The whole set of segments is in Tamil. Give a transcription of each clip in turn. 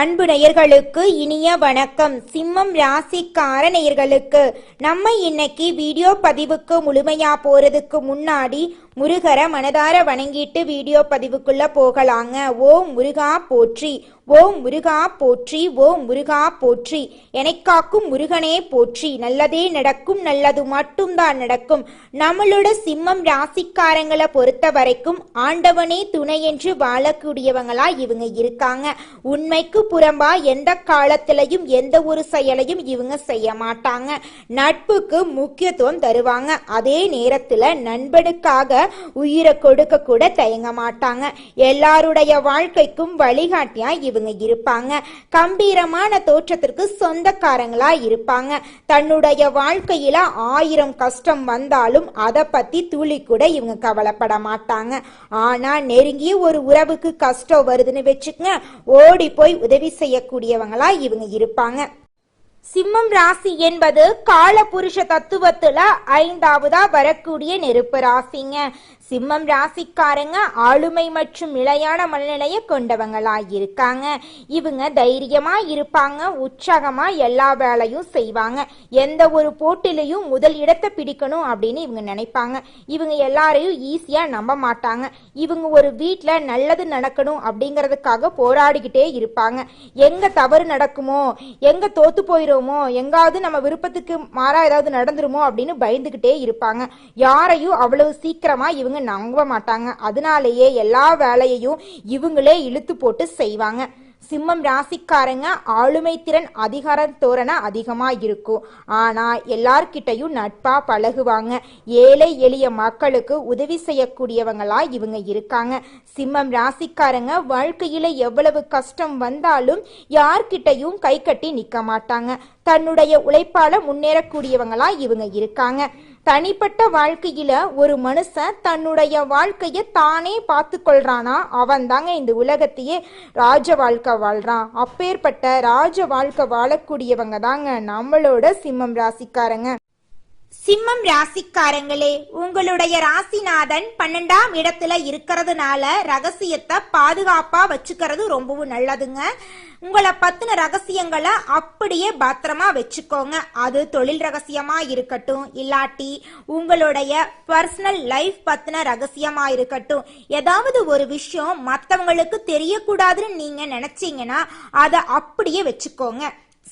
அன்பு நேயர்களுக்கு இனிய வணக்கம். சிம்மம் ராசிக்கார நேயர்களுக்கு நம்ம இன்னைக்கு வீடியோ பதிவுக்கு முழுமையா போறதுக்கு முன்னாடி முருகரை மனதார வணங்கிட்டு வீடியோ பதிவுக்குள்ள போகலாங்க. ஓம் முருகா போற்றி ஓம் முருகா போற்றி ஓம் முருகா போற்றி. எனக்காக்கும் முருகனே போற்றி. நல்லதே நடக்கும் நல்லது மட்டும்தான் நடக்கும். நம்மளோட சிம்மம் ராசிக்காரங்களை பொறுத்த வரைக்கும் ஆண்டவனே துணை என்று வாழக்கூடியவங்களா இவங்க இருக்காங்க. உண்மைக்கு புறம்பா எந்த காலத்திலையும் எந்த ஒரு செயலையும் இவங்க செய்ய மாட்டாங்க. நட்புக்கு முக்கியத்துவம் தருவாங்க. அதே நேரத்தில் நண்பனுக்காக உயிரை கொடுக்க கூட தயங்க மாட்டாங்க. எல்லாருடைய வாழ்க்கைக்கும் வழிகாட்டியா இவங்க இருப்பாங்க. கம்பீரமான தோற்றத்திற்கு சொந்தக்காரங்களா இருப்பாங்க. தன்னுடைய வாழ்க்கையில ஆயிரம் கஷ்டம் வந்தாலும் அதை பத்தி துளி கூட இவங்க கவலைப்பட மாட்டாங்க. ஆனா நெருங்கிய ஒரு உறவுக்கு கஷ்டம் வருதுன்னு வச்சுக்கங்க ஓடி போய் உதவி செய்யக்கூடியவங்களா இவங்க இருப்பாங்க. சிம்மம் ராசி என்பது கால புருஷ தத்துவத்துல ஐந்தாவதா வரக்கூடிய நெருப்பு ராசிங்க. சிம்மம் ராசிக்காரங்க ஆளுமை மற்றும் நிலையான மனநிலையை கொண்டவங்களா இருக்காங்க இவங்க தைரியமா இருப்பாங்க உற்சாகமா எல்லா வேலையும் செய்வாங்க. எந்த ஒரு போட்டிலையும் முதல் இடத்தை பிடிக்கணும் அப்படின்னு இவங்க நினைப்பாங்க. இவங்க எல்லாரையும் ஈஸியா நம்ப மாட்டாங்க. இவங்க ஒரு வீட்டில் நல்லது நடக்கணும் அப்படிங்கறதுக்காக போராடிக்கிட்டே இருப்பாங்க. எங்க தவறு நடக்குமோ எங்க தோத்து போயிருமோ எங்காவது நம்ம விருப்பத்துக்கு மாறா ஏதாவது நடந்துருமோ அப்படின்னு பயந்துகிட்டே இருப்பாங்க. யாரையும் அவ்வளவு சீக்கிரமா இவங்க நம்ப மாட்டாங்க. அதனாலேயே எல்லா வேலையையும் இவங்களே இழுத்து போட்டு செய்வாங்க. சிம்மம் ராசிக்காரங்க ஆளுமை திறன் அதிகார தோரணை அதிகமா இருக்கும். ஆனா எல்லார்கிட்டையும் நட்பா பழகுவாங்க. ஏழை எளிய மக்களுக்கு உதவி செய்யக்கூடியவங்களா இவங்க இருக்காங்க. சிம்மம் ராசிக்காரங்க வாழ்க்கையில எவ்வளவு கஷ்டம் வந்தாலும் யார்கிட்டையும் கை கட்டி நிக்க மாட்டாங்க. தன்னுடைய உழைப்பால முன்னேறக்கூடியவங்களா இவங்க இருக்காங்க. தனிப்பட்ட வாழ்க்கையில ஒரு மனுஷன் தன்னுடைய வாழ்க்கைய தானே பார்த்து கொள்றானா அவன் தாங்க இந்த உலகத்தையே ராஜ வாழ்க்கை வாழ்றான். அப்பேற்பட்ட ராஜ வாழ்க்கை வாழக்கூடியவங்க தாங்க நம்மளோட சிம்மம் ராசிக்காரங்க. சிம்மம் ராசிக்காரங்களே உங்களுடைய ராசிநாதன் பன்னெண்டாம் இடத்துல இருக்கிறதுனால ரகசியத்தை பாதுகாப்பா வச்சுக்கிறது ரொம்பவும் நல்லதுங்க. உங்களை பத்தின ரகசியங்களை அப்படியே பத்திரமா வச்சுக்கோங்க. அது தொழில் ரகசியமா இருக்கட்டும் இல்லாட்டி உங்களுடைய பர்சனல் லைஃப் பத்தின ரகசியமா இருக்கட்டும். ஏதாவது ஒரு விஷயம் மற்றவங்களுக்கு தெரியக்கூடாதுன்னு நீங்க நினைச்சீங்கன்னா அதை அப்படியே வச்சுக்கோங்க.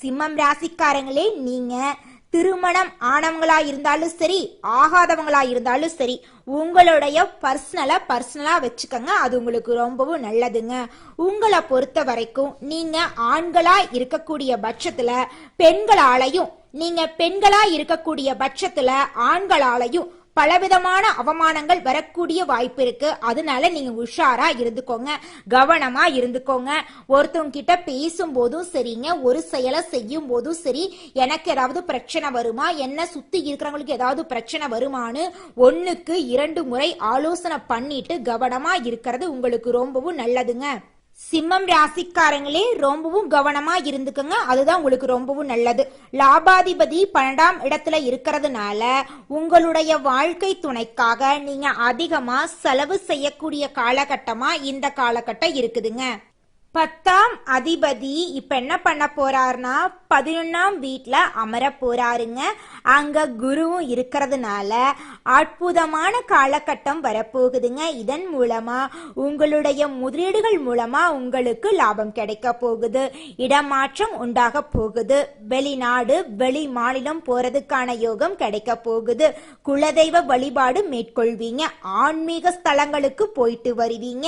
சிம்மம் ராசிக்காரங்களே நீங்கள் திருமணம் ஆனவங்களா இருந்தாலும் சரி ஆகாதவங்களா இருந்தாலும் சரி உங்களுடைய பர்சனலை பர்சனலா வச்சுக்கோங்க. அது உங்களுக்கு ரொம்பவும் நல்லதுங்க. உங்களை பொறுத்த வரைக்கும் நீங்க ஆண்களா இருக்கக்கூடிய பட்சத்துல பெண்களாலையும் நீங்க பெண்களா இருக்கக்கூடிய பட்சத்துல ஆண்களாலையும் பலவிதமான அவமானங்கள் வரக்கூடிய வாய்ப்பு இருக்கு. அதனால நீங்க உஷாரா இருந்துக்கோங்க. கவனமா இருந்துக்கோங்க. ஒருத்தவங்க கிட்ட பேசும் போதும் சரிங்க. ஒரு செயலை செய்யும் போதும் சரி. எனக்கு ஏதாவது பிரச்சனை வருமா? என்ன சுத்தி இருக்கிறவங்களுக்கு ஏதாவது பிரச்சனை வருமானு ஒன்னுக்கு இரண்டு முறை ஆலோசனை பண்ணிட்டு கவனமா இருக்கிறது உங்களுக்கு ரொம்பவும் நல்லதுங்க. சிம்மம் ராசிக்காரங்களே ரொம்பவும் கவனமா இருந்துக்குங்க. அதுதான் உங்களுக்கு ரொம்பவும் நல்லது. லாபாதிபதி பன்னெண்டாம் இடத்துல இருக்கிறதுனால உங்களுடைய வாழ்க்கை துணைக்காக நீங்க அதிகமா செலவு செய்யக்கூடிய காலகட்டமா இந்த காலகட்டம் இருக்குதுங்க. பத்தாம் அதிபதி இப்ப என்ன பண்ண போறாருன்னா பதினொன்னாம் வீட்டில் அமர போறாருங்க. அங்க குருவும் இருக்கிறதுனால அற்புதமான காலகட்டம் வரப்போகுதுங்க. இதன் மூலமா உங்களுடைய முதலீடுகள் மூலமா உங்களுக்கு லாபம் கிடைக்க போகுது. இடமாற்றம் உண்டாக போகுது. வெளிநாடு வெளி மாநிலம் போறதுக்கான யோகம் கிடைக்க போகுது. குலதெய்வ வழிபாடு மேற்கொள்வீங்க. ஆன்மீக ஸ்தலங்களுக்கு போயிட்டு வருவீங்க.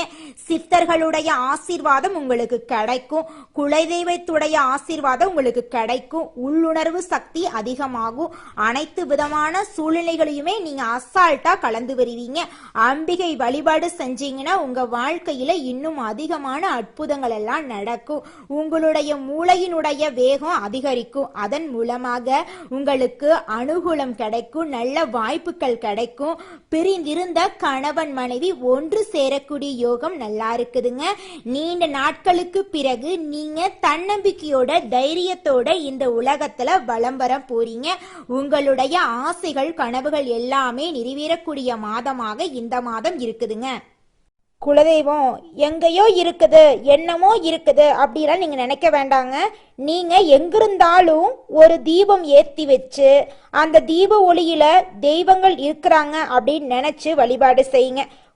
சித்தர்களுடைய ஆசீர்வாதம் உங்களுக்கு கிடைக்கும். குலதெய்வத்துடைய ஆசீர்வாதம் உங்களுக்கு கிடைக்கும். உள்ளுணர்வு சக்தி அதிகமாகும். அனைத்து விதமான சூழ்நிலைகளையுமே நீங்க அசால்ட்டா கலந்து வருவீங்க. அம்பிகை வழிபாடு செஞ்சீங்கன்னா உங்க வாழ்க்கையில இன்னும் அதிகமான அற்புதங்கள் எல்லாம் நடக்கும். உங்களுடைய மூளையினுடைய வேகம் அதிகரிக்கும். அதன் மூலமாக உங்களுக்கு அனுகூலம் கிடைக்கும். நல்ல வாய்ப்புகள் கிடைக்கும். பிரிந்திருந்த கணவன் மனைவி ஒன்று சேரக்கூடிய யோகம் நல்லா இருக்குதுங்க. நீண்ட நாட்கள் நாட்களுக்கு பிறகு நீங்க தன்னம்பிக்கையோட தைரியத்தோட இந்த உலகத்துல வலம் வர போறீங்க. உங்களுடைய ஆசைகள் கனவுகள் எல்லாமே நிறைவேறக்கூடிய மாதமாக இந்த மாதம் இருக்குதுங்க. குலதெய்வம் எங்கேயோ இருக்குது என்னமோ இருக்குது அப்படிலாம் நீங்க நினைக்க வேண்டாங்க. நீங்க எங்கிருந்தாலும் ஒரு தீபம் ஏத்தி வச்சு அந்த தீப ஒளியில தெய்வங்கள் இருக்கிறாங்க அப்படின்னு நினைச்சு வழிபாடு செய்யுங்க.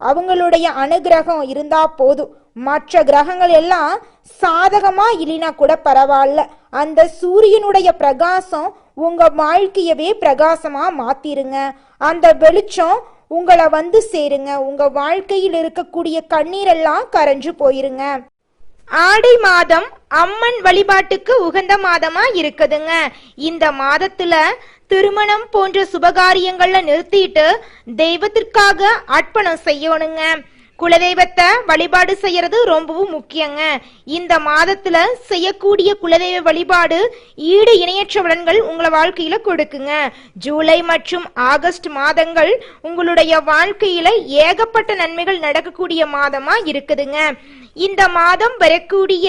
அவங்களுடைய அனுகிரகம் இருந்தா போதும். மற்ற கிரகங்கள் எல்லாம் சாதகமா இல்லைனா கூட பரவாயில்ல. அந்த சூரியனுடைய பிரகாசம் உங்க வாழ்க்கையவே பிரகாசமா மாத்திருங்க. அந்த வெளிச்சம் உங்களை வந்து சேருங்க. உங்க வாழ்க்கையில் இருக்கக்கூடிய கண்ணீரெல்லாம் கரைஞ்சு போயிருங்க. ஆடை மாதம் அம்மன் வழிபாட்டுக்கு உகந்த மாதமா இருக்குதுங்க. இந்த மாதத்துல திருமணம் போன்ற சுபகாரியங்கள்ல நிறுத்திட்டு தெய்வத்திற்காக அர்ப்பணம் செய்யணுங்க. குலதெய்வத்தை வழிபாடு செய்யறது ரொம்பவும் முக்கியங்க. இந்த மாதத்துல செய்யக்கூடிய குலதெய்வ வழிபாடு ஈடு இணையற்ற பலன்கள் உங்களை வாழ்க்கையில கொடுக்குங்க. ஜூலை மற்றும் ஆகஸ்ட் மாதங்கள் உங்களுடைய வாழ்க்கையில ஏகப்பட்ட நன்மைகள் நடக்கக்கூடிய மாதமா இருக்குதுங்க. இந்த மாதம் வரக்கூடிய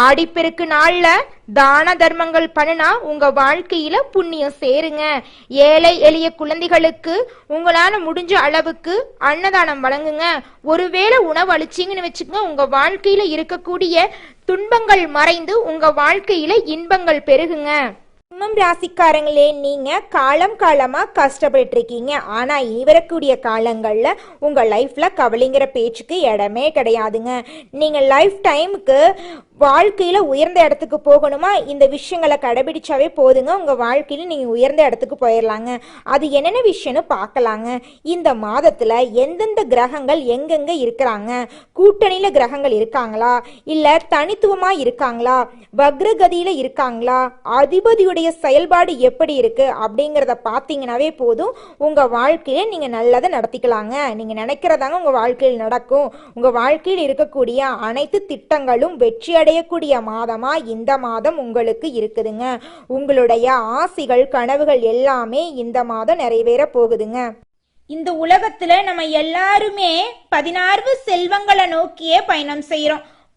ஆடிப்பெருக்கு நாள்ல தான தர்மங்கள் பண்ணுனா உங்க வாழ்க்கையில புண்ணியம் சேருங்க. ஏழை எளிய குழந்தைகளுக்கு உங்களால முடிஞ்ச அளவுக்கு அன்னதானம் வழங்குங்க. ஒருவேளை உணவு அழிச்சிங்கன்னு வச்சுக்கோங்க உங்க வாழ்க்கையில இருக்கக்கூடிய துன்பங்கள் மறைந்து உங்க வாழ்க்கையில இன்பங்கள் பெருகுங்க. சிம்மம் ராசிக்காரங்களே நீங்க காலம் காலமா கஷ்டப்பட்டு இருக்கீங்க ஆனா இனி வரக்கூடிய காலங்கள்ல உங்க லைஃப்ல கவலைங்கிற பேச்சுக்கு இடமே கிடையாதுங்க. நீங்க லைஃப் டைமுக்கு வாழ்க்கையில உயர்ந்த இடத்துக்கு போகணுமா? இந்த விஷயங்களை கடைபிடிச்சாவே போதுங்க. உங்க வாழ்க்கையில நீங்க உயர்ந்த இடத்துக்கு போயிடலாங்க அது என்னென்ன விஷயம்னு பார்க்கலாங்க. இந்த மாதத்துல எந்தெந்த கிரகங்கள் எங்கெங்க இருக்கிறாங்க? கூட்டணியில கிரகங்கள் இருக்காங்களா? இல்ல தனித்துவமா இருக்காங்களா? வக்ரகதியில இருக்காங்களா? அதிபதியுடைய செயல்பாடு எப்படி இருக்கு அப்படிங்கிறத பார்த்தீங்கன்னாவே போதும். உங்க வாழ்க்கையில நீங்க நல்லதை நடத்திக்கலாங்க. நீங்க நினைக்கிறதாங்க உங்க வாழ்க்கையில் நடக்கும். உங்க வாழ்க்கையில் இருக்கக்கூடிய அனைத்து திட்டங்களும் வெற்றி அடையக்கூடிய மாதமா இந்த மாதம் உங்களுக்கு இருக்குதுங்க. உங்களுடைய ஆசைகள் கனவுகள் எல்லாமே இந்த மாதம் நிறைவேற போகுதுங்க. இந்த உலகத்துல நம்ம எல்லாருமே பதினாறு செல்வங்களை நோக்கியே பயணம் செய்யறோம்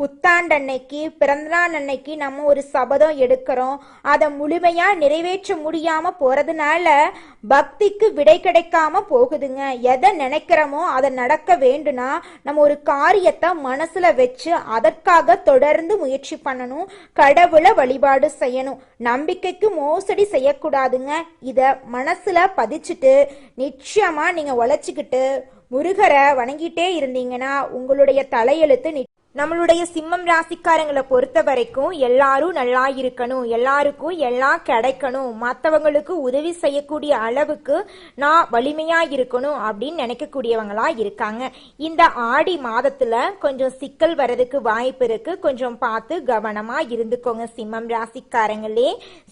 புத்தாண்டன்னைக்கு பிறந்தநாள் அன்னைக்கு நம்ம ஒரு சபதம் எடுக்கிறோம். அதை முழுமையா நிறைவேற்ற முடியாம போறதுனால பக்திக்கு விடை கிடைக்காம போகுதுங்க. எதை நினைக்கிறோமோ அதை நடக்க வேண்டும்னா நம்ம ஒரு காரியத்தை மனசுல வச்சு அதற்காக தொடர்ந்து முயற்சி பண்ணணும். கடவுளை வழிபாடு செய்யணும். நம்பிக்கைக்கு மோசடி செய்யக்கூடாதுங்க. இத மனசுல பதிச்சுட்டு நிச்சயமா நீங்க உழைச்சிக்கிட்டு முருகரை வணங்கிட்டே இருந்தீங்கன்னா உங்களுடைய தலையெழுத்து நி- நம்மளுடைய சிம்மம் ராசிக்காரங்களை பொறுத்த வரைக்கும் எல்லாரும் நல்லா இருக்கணும் எல்லாருக்கும் எல்லாம் கிடைக்கணும் மற்றவங்களுக்கு உதவி செய்யக்கூடிய அளவுக்கு நான் வலிமையா இருக்கணும் அப்படின்னு நினைக்கக்கூடியவங்களா இருக்காங்க. இந்த ஆடி மாதத்துல கொஞ்சம் சிக்கல் வர்றதுக்கு வாய்ப்பு இருக்கு. கொஞ்சம் பார்த்து கவனமா இருந்துக்கோங்க சிம்மம் ராசிக்காரங்களே.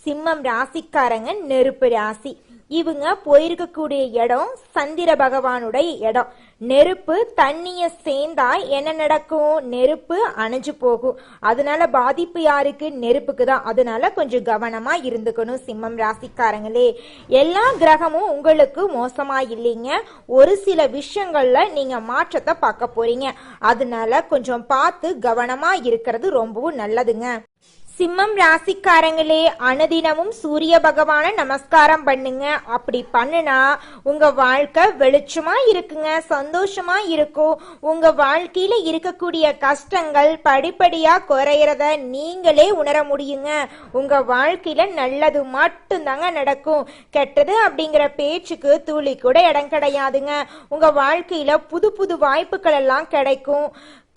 சிம்மம் ராசிக்காரங்க நெருப்பு ராசி. இவங்க போயிருக்கக்கூடிய இடம் சந்திர பகவானுடைய இடம். நெருப்பு தண்ணிய சேர்ந்தா என்ன நடக்கும்? நெருப்பு அணைஞ்சு போகும். அதனால பாதிப்பு யாருக்கு? நெருப்புக்கு தான். அதனால கொஞ்சம் கவனமா இருந்துக்கணும் சிம்மம் ராசிக்காரங்களே. எல்லா கிரகமும் உங்களுக்கு மோசமா இல்லைங்க. ஒரு சில விஷயங்கள்ல நீங்க மாற்றத்தை பார்க்க போறீங்க. அதனால கொஞ்சம் பார்த்து கவனமா இருக்கிறது ரொம்பவும் நல்லதுங்க. சிம்மம் ராசிக்காரங்களே அனுதினமும் சூரிய பகவானை நமஸ்காரம் பண்ணுங்க. அப்படி பண்ணுனா உங்க வாழ்க்கை வெளிச்சமா இருக்குங்க சந்தோஷமா இருக்கும். உங்க வாழ்க்கையில இருக்கக்கூடிய கஷ்டங்கள் படிப்படியா குறையறத நீங்களே உணர முடியுங்க. உங்க வாழ்க்கையில நல்லது மட்டும்தாங்க நடக்கும். கெட்டது அப்படிங்கிற பேச்சுக்கு துளி கூட இடம் கிடையாதுங்க. உங்க வாழ்க்கையில புது புது வாய்ப்புகள் எல்லாம் கிடைக்கும்.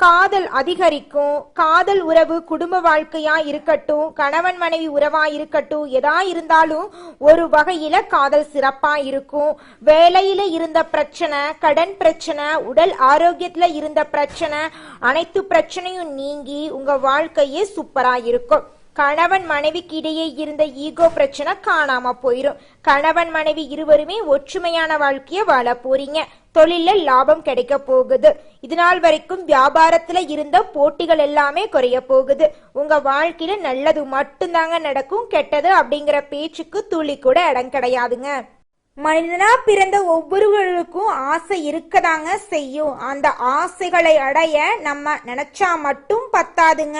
காதல் அதிகரிக்கும் காதல் உறவு குடும்ப வாழ்க்கையா இருக்கட்டும் கணவன் மனைவி உறவா இருக்கட்டும் எதா இருந்தாலும் ஒரு வகையில காதல் சிறப்பா இருக்கும். வேலையில இருந்த பிரச்சனை கடன் பிரச்சனை உடல் ஆரோக்கியத்துல இருந்த பிரச்சனை அனைத்து பிரச்சனையும் நீங்கி உங்க வாழ்க்கையே சூப்பரா இருக்கும். கணவன் மனைவிக்கு இடையே இருந்த ஈகோ பிரச்சனை காணாம போயிரும். கணவன் மனைவி இருவருமே ஒற்றுமையான வாழ்க்கைய வாழ போறீங்க. தொழில லாபம் கிடைக்க போகுது. இது நாள் வரைக்கும் வியாபாரத்துல இருந்த போட்டிகள் எல்லாமே குறைய போகுது. உங்க வாழ்க்கையில நல்லது மட்டும்தாங்க நடக்கும் கெட்டது அப்படிங்கிற பேச்சுக்கு துளி கூட இடம் கிடையாதுங்க. மனிதனா பிறந்த ஒவ்வொருவருக்கும் ஆசை இருக்கதாங்க செய்யும். அந்த ஆசைகளை அடைய நம்ம நினைச்சா மட்டும் பத்தாதுங்க.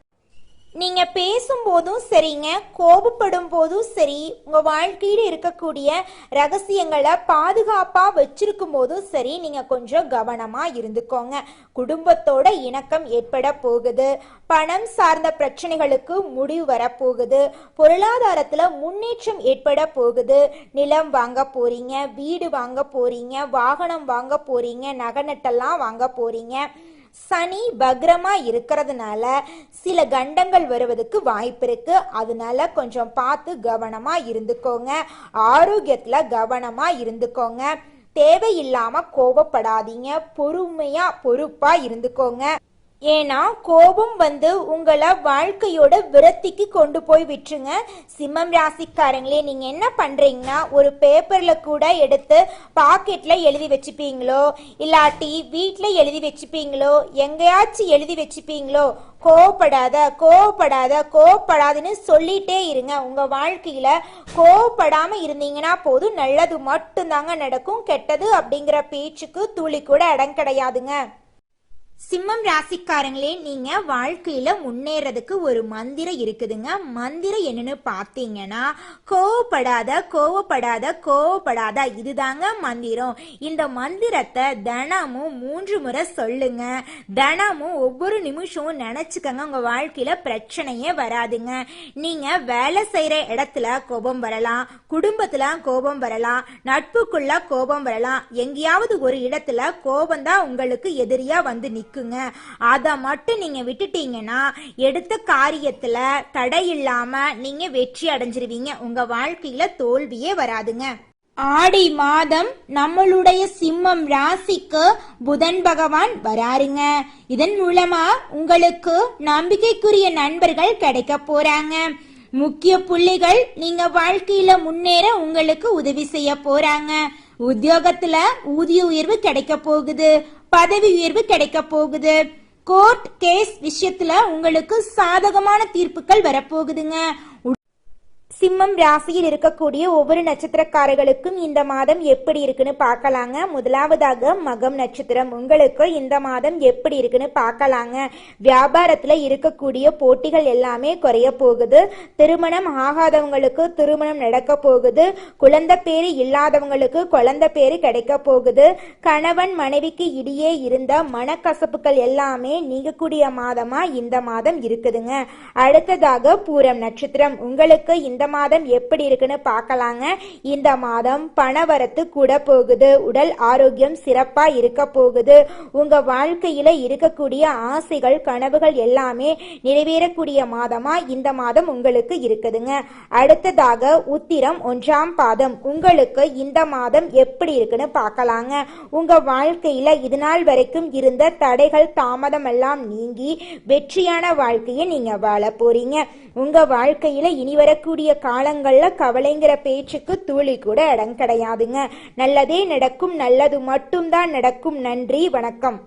நீங்க பேசும்போதும் சரிங்க கோபப்படும் போதும் சரி உங்க வாழ்க்கையில இருக்கக்கூடிய ரகசியங்களை பாதுகாப்பா வச்சிருக்கும் போதும் சரி நீங்க கொஞ்சம் கவனமா இருந்துக்கோங்க. குடும்பத்தோட இணக்கம் ஏற்பட போகுது. பணம் சார்ந்த பிரச்சனைகளுக்கு முடிவு வரப்போகுது. பொருளாதாரத்துல முன்னேற்றம் ஏற்பட போகுது. நிலம் வாங்க போறீங்க வீடு வாங்க போறீங்க வாகனம் வாங்க போறீங்க நகை நட்டெல்லாம் வாங்க போறீங்க. சனி பக்ரமா இருக்கிறதுனால சில கண்டங்கள் வருவதுக்கு வாய்ப்பு இருக்கு. அதனால கொஞ்சம் பார்த்து கவனமா இருந்துக்கோங்க. ஆரோக்கியத்துல கவனமா இருந்துக்கோங்க. தேவையில்லாம கோபப்படாதீங்க பொறுமையா பொறுப்பா இருந்துக்கோங்க. ஏன்னா கோபம் வந்து உங்களை வாழ்க்கையோட விரத்திக்கு கொண்டு போய் விட்டுருங்க. சிம்மம் ராசிக்காரங்களே நீங்கள் என்ன பண்ணுறீங்கன்னா ஒரு பேப்பரில் கூட எடுத்து பாக்கெட்டில் எழுதி வச்சுப்பீங்களோ இல்லாட்டி வீட்டில் எழுதி வச்சுப்பீங்களோ எங்கேயாச்சும் எழுதி வச்சுப்பீங்களோ கோவப்படாத கோவப்படாத கோவப்படாதுன்னு சொல்லிட்டே இருங்க. உங்கள் வாழ்க்கையில் கோவப்படாமல் இருந்தீங்கன்னா போதும் நல்லது மட்டும்தாங்க நடக்கும் கெட்டது அப்படிங்கிற பேச்சுக்கு துளி கூட இடம் கிடையாதுங்க. சிம்மம் ராசிக்காரங்களே நீங்க வாழ்க்கையில முன்னேறதுக்கு ஒரு மந்திரம் இருக்குதுங்க. மந்திரம் என்னன்னு பார்த்தீங்கன்னா கோவப்படாத கோவப்படாத கோவப்படாத இதுதாங்க மந்திரம். இந்த மந்திரத்தை தினமும் மூன்று முறை சொல்லுங்க. தினமும் ஒவ்வொரு நிமிஷமும் நினைச்சுக்கங்க உங்க வாழ்க்கையில பிரச்சனையே வராதுங்க. நீங்க வேலை செய்யற இடத்துல கோபம் வரலாம் குடும்பத்துல கோபம் வரலாம் நட்புக்குள்ள கோபம் வரலாம். எங்கேயாவது ஒரு இடத்துல கோபம் தான் உங்களுக்கு எதிரியா வந்து நிற்கும் இருக்குங்க. அதை மட்டும் நீங்க விட்டுட்டீங்கன்னா எடுத்த காரியத்துல தடை இல்லாம நீங்க வெற்றி அடைஞ்சிருவீங்க. உங்க வாழ்க்கையில தோல்வியே வராதுங்க. ஆடி மாதம் நம்மளுடைய சிம்மம் ராசிக்கு புதன் பகவான் வராருங்க. இதன் மூலமா உங்களுக்கு நம்பிக்கைக்குரிய நண்பர்கள் கிடைக்க போறாங்க. முக்கிய புள்ளிகள் நீங்க வாழ்க்கையில முன்னேற உங்களுக்கு உதவி செய்ய போறாங்க. உத்தியோகத்துல ஊதிய உயர்வு கிடைக்க போகுது. பதவி உயர்வு கிடைக்க போகுது. கோர்ட் கேஸ் விஷயத்துல உங்களுக்கு சாதகமான தீர்ப்புகள் வரப்போகுதுங்க. சிம்மம் ராசியில் இருக்கக்கூடிய ஒவ்வொரு நட்சத்திரக்காரர்களுக்கும் இந்த மாதம் எப்படி இருக்குன்னு பார்க்கலாங்க. முதலாவதாக மகம் நட்சத்திரம். உங்களுக்கு இந்த மாதம் எப்படி இருக்குன்னு பார்க்கலாங்க. வியாபாரத்தில் இருக்கக்கூடிய போட்டிகள் எல்லாமே குறைய போகுது. திருமணம் ஆகாதவங்களுக்கு திருமணம் நடக்க போகுது. குழந்தை பேரு இல்லாதவங்களுக்கு குழந்தை பேரு கிடைக்க போகுது. கணவன் மனைவிக்கு இடையே இருந்த மனக்கசப்புகள் எல்லாமே நீங்கக்கூடிய மாதமா இந்த மாதம் இருக்குதுங்க. அடுத்ததாக பூரம் நட்சத்திரம். உங்களுக்கு இந்த மாதம் எப்படி இருக்குன்னு பார்க்கலாங்க. இந்த மாதம் பணவரத்து கூட போகுது. உடல் ஆரோக்கியம் சிறப்பா இருக்க போகுது. உங்க வாழ்க்கையில இருக்கக்கூடிய ஆசைகள் கனவுகள் எல்லாமே நிறைவேறக்கூடிய மாதமா இந்த மாதம் உங்களுக்கு இருக்குதுங்க. அடுத்ததாக உத்திரம் ஒன்றாம் பாதம். உங்களுக்கு இந்த மாதம் எப்படி இருக்குன்னு பார்க்கலாங்க. உங்க வாழ்க்கையில இது நாள் வரைக்கும் இருந்த தடைகள் தாமதம் எல்லாம் நீங்கி வெற்றியான வாழ்க்கையை நீங்க வாழ போறீங்க. உங்க வாழ்க்கையில இனி வரக்கூடிய வரக்கூடிய காலங்கள்ல கவலைங்கிற பேச்சுக்கு தூளி கூட இடம் கிடையாதுங்க. நல்லதே நடக்கும் நல்லது மட்டும்தான் நடக்கும். நன்றி வணக்கம்.